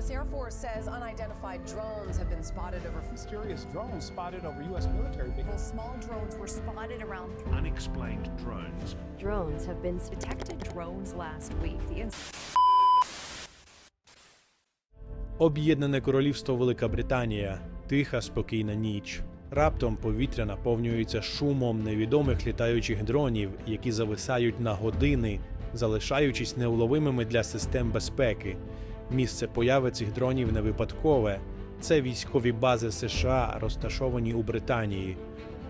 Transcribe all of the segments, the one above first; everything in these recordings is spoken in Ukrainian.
U.S. Air Force says unidentified drones have been spotted over Mysterious drones spotted over U.S. military bases. Well, small drones were spotted around unexplained drones. Drones have been detected drones last week. The Об'єднане Королівство Велика Британія. Тиха, спокійна ніч. Раптом повітря наповнюється шумом невідомих літаючих дронів, які зависають на години, залишаючись неуловимими для систем безпеки. Місце появи цих дронів не випадкове. Це військові бази США, розташовані у Британії.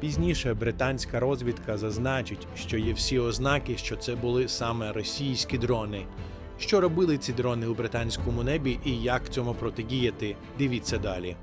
Пізніше британська розвідка зазначить, що є всі ознаки, що це були саме російські дрони. Що робили ці дрони у британському небі і як цьому протидіяти? Дивіться далі.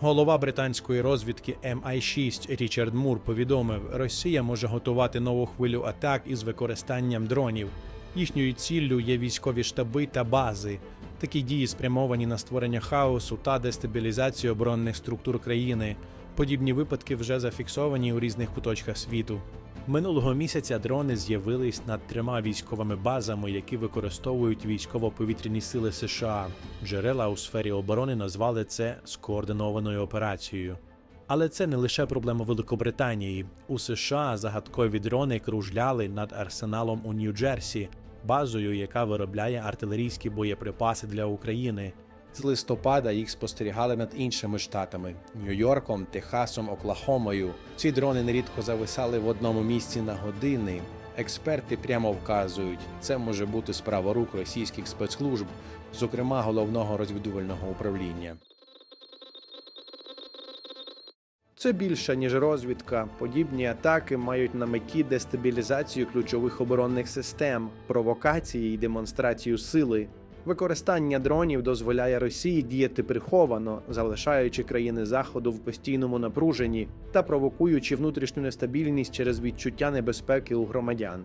Голова британської розвідки MI6 Річард Мур повідомив, Росія може готувати нову хвилю атак із використанням дронів. Їхньою ціллю є військові штаби та бази. Такі дії спрямовані на створення хаосу та дестабілізацію оборонних структур країни. Подібні випадки вже зафіксовані у різних куточках світу. Минулого місяця дрони з'явились над трьома військовими базами, які використовують військово-повітряні сили США. Джерела у сфері оборони назвали це скоординованою операцією. Але це не лише проблема Великобританії. У США загадкові дрони кружляли над арсеналом у Нью-Джерсі, базою, яка виробляє артилерійські боєприпаси для України. З листопада їх спостерігали над іншими штатами Нью-Йорком, Техасом, Оклахомою. Ці дрони нерідко зависали в одному місці на години. Експерти прямо вказують, це може бути справа рук російських спецслужб, зокрема головного розвідувального управління. Це більше ніж розвідка. Подібні атаки мають на меті дестабілізацію ключових оборонних систем, провокації і демонстрацію сили. Використання дронів дозволяє Росії діяти приховано, залишаючи країни Заходу в постійному напруженні та провокуючи внутрішню нестабільність через відчуття небезпеки у громадян.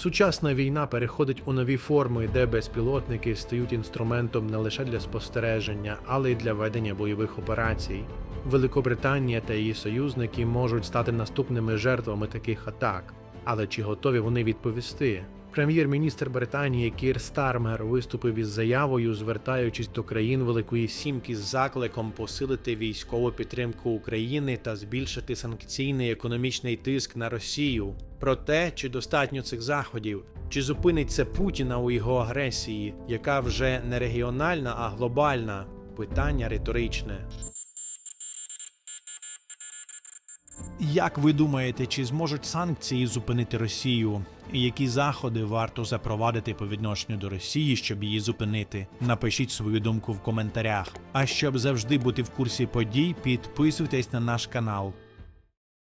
Сучасна війна переходить у нові форми, де безпілотники стають інструментом не лише для спостереження, але й для ведення бойових операцій. Великобританія та її союзники можуть стати наступними жертвами таких атак. Але чи готові вони відповісти? Прем'єр-міністр Британії Кір Стармер виступив із заявою, звертаючись до країн Великої Сімки з закликом посилити військову підтримку України та збільшити санкційний економічний тиск на Росію. Про те, чи достатньо цих заходів, чи зупинить це Путіна у його агресії, яка вже не регіональна, а глобальна питання риторичне. Як ви думаєте, чи зможуть санкції зупинити Росію? І які заходи варто запровадити по відношенню до Росії, щоб її зупинити? Напишіть свою думку в коментарях. А щоб завжди бути в курсі подій, підписуйтесь на наш канал.